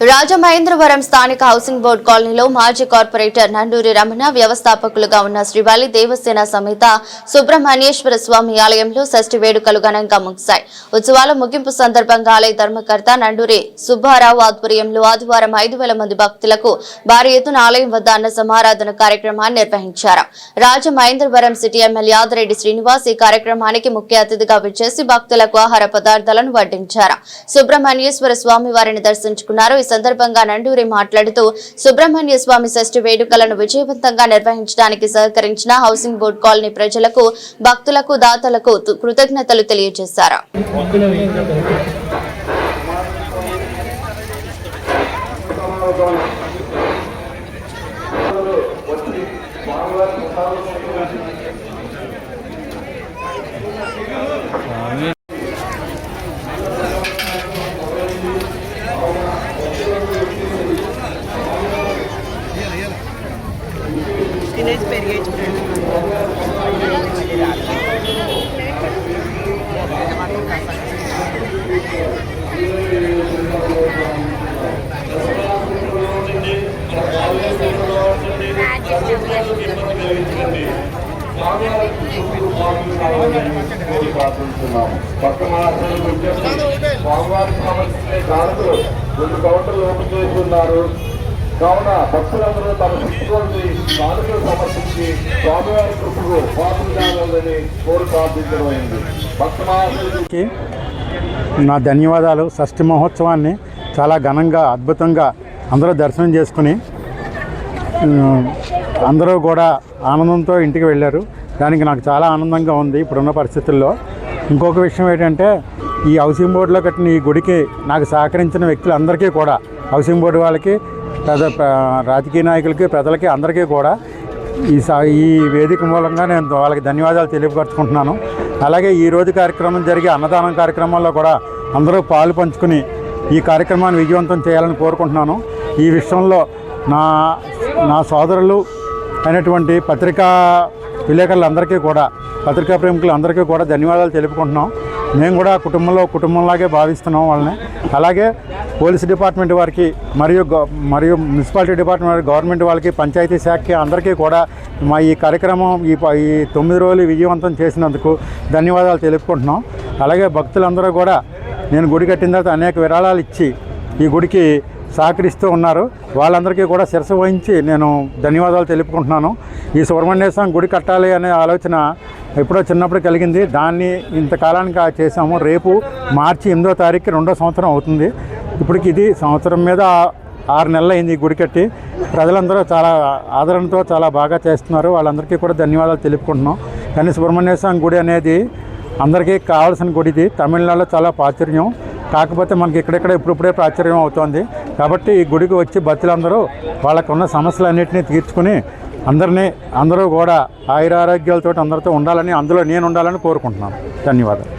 రాజమహేంద్రవరం స్థానిక housing board కాలనీలో మాజీ కార్పొరేటర్ నండూరి రమణ వ్యవస్థాపకులుగా ఉన్న శ్రీవాలి దేవసేన సమేత సుబ్రహ్మణ్యేశ్వర స్వామి ఆలయంలో షష్ఠి వేడుకలు ఘనంగా ముగిశాయి. ఉత్సవాల ముగింపు సందర్భంగా ఆలయ ధర్మకర్త నండూరి సుబ్బారావు ఆధ్వర్యంలో ఆదివారం ఐదు వేల మంది భక్తులకు భారీ ఎత్తున ఆలయం వద్ద అన్న సమారాధన కార్యక్రమాన్ని నిర్వహించారు. రాజమహేంద్రవరం సిటీ ఎమ్మెల్యే ఆదిరెడ్డి శ్రీనివాస్ ఈ కార్యక్రమానికి ముఖ్య అతిథిగా విచ్చేసి భక్తులకు ఆహార పదార్థాలను వడ్డించారు. సుబ్రహ్మణ్యేశ్వర స్వామి వారిని దర్శించుకున్నారు. సందర్భంగా నండూరి మాట్లాడుతూ సుబ్రహ్మణ్య స్వామి షష్ఠి వేడుకలను విజయవంతంగా నిర్వహించడానికి సహకరించిన హౌసింగ్ బోర్డు కాలనీ ప్రజలకు భక్తులకు దాతలకు కృతజ్ఞతలు తెలియజేశారు. తినేసి పెరిగే చూడండి స్వామివారికి సంబంధించిన కానుకలు రెండు కౌంటర్లు ఓపెన్ చేస్తున్నారు కావున భక్తులందరూ తమ శక్తిలోని కానుకలు సమర్పించి స్వామివారి కృపకు పాత్ర కోరు ప్రార్థించడమైంది భక్తమాకి నా ధన్యవాదాలు. షష్ఠి మహోత్సవాన్ని చాలా ఘనంగా అద్భుతంగా అందరూ దర్శనం చేసుకుని అందరూ కూడా ఆనందంతో ఇంటికి వెళ్ళారు. దానికి నాకు చాలా ఆనందంగా ఉంది ఇప్పుడున్న పరిస్థితుల్లో. ఇంకొక విషయం ఏంటంటే ఈ హౌసింగ్ బోర్డులో కట్టిన ఈ గుడికి నాకు సహకరించిన వ్యక్తులందరికీ కూడా హౌసింగ్ బోర్డు వాళ్ళకి పెద్ద రాజకీయ నాయకులకి ప్రజలకి అందరికీ కూడా ఈ సా ఈ వేదిక మూలంగా నేను వాళ్ళకి ధన్యవాదాలు తెలియపరుచుకుంటున్నాను. అలాగే ఈ రోజు కార్యక్రమం జరిగే అన్నదానం కార్యక్రమంలో కూడా అందరూ పాలు పంచుకుని ఈ కార్యక్రమాన్ని విజయవంతం చేయాలని కోరుకుంటున్నాను. ఈ విషయంలో నా నా సోదరులు అయినటువంటి పత్రికా విలేకరులందరికీ కూడా పత్రికా ప్రేమికులందరికీ కూడా ధన్యవాదాలు తెలుపుకుంటున్నాం. మేము కూడా కుటుంబంలో కుటుంబంలాగే భావిస్తున్నాం వాళ్ళని. అలాగే పోలీస్ డిపార్ట్మెంట్ వారికి మరియు మరియు మున్సిపాలిటీ డిపార్ట్మెంట్ వారికి గవర్నమెంట్ వాళ్ళకి పంచాయతీ శాఖకి అందరికీ కూడా మా ఈ కార్యక్రమం ఈ ఈ తొమ్మిది రోజులు విజయవంతం చేసినందుకు ధన్యవాదాలు తెలుపుకుంటున్నాం. అలాగే భక్తులందరూ కూడా నేను గుడి కట్టిన తర్వాత అనేక విరాళాలు ఇచ్చి ఈ గుడికి సహకరిస్తూ ఉన్నారు. వాళ్ళందరికీ కూడా శిరస వహించి నేను ధన్యవాదాలు తెలుపుకుంటున్నాను. ఈ సుబ్రహ్మణ్యేశ్వరం గుడి కట్టాలి అనే ఆలోచన ఎప్పుడో చిన్నప్పుడు కలిగింది. దాన్ని ఇంతకాలానికి ఆ చేసాము రేపు మార్చి ఎనిమిదో తారీఖు రెండో సంవత్సరం అవుతుంది. ఇప్పటికి ఇది సంవత్సరం మీద ఆరు నెలలు అయింది ఈ గుడి కట్టి. ప్రజలందరూ చాలా ఆదరణతో చాలా బాగా చేస్తున్నారు. వాళ్ళందరికీ కూడా ధన్యవాదాలు తెలుపుకుంటున్నాం. కానీ సుబ్రహ్మణ్యేశ్వరం గుడి అనేది అందరికీ కావాల్సిన గుడి ఇది. తమిళనాడులో చాలా ప్రాచుర్యం. కాకపోతే మనకి ఇక్కడెక్కడ ఇప్పుడిప్పుడే ప్రాచుర్యం అవుతోంది. కాబట్టి ఈ గుడికి వచ్చి భక్తులందరూ వాళ్ళకున్న సమస్యలన్నింటినీ తీర్చుకుని అందరినీ అందరూ కూడా ఆయురారోగ్యాలతో అందరితో ఉండాలని అందులో నేను ఉండాలని కోరుకుంటున్నాను. ధన్యవాదాలు.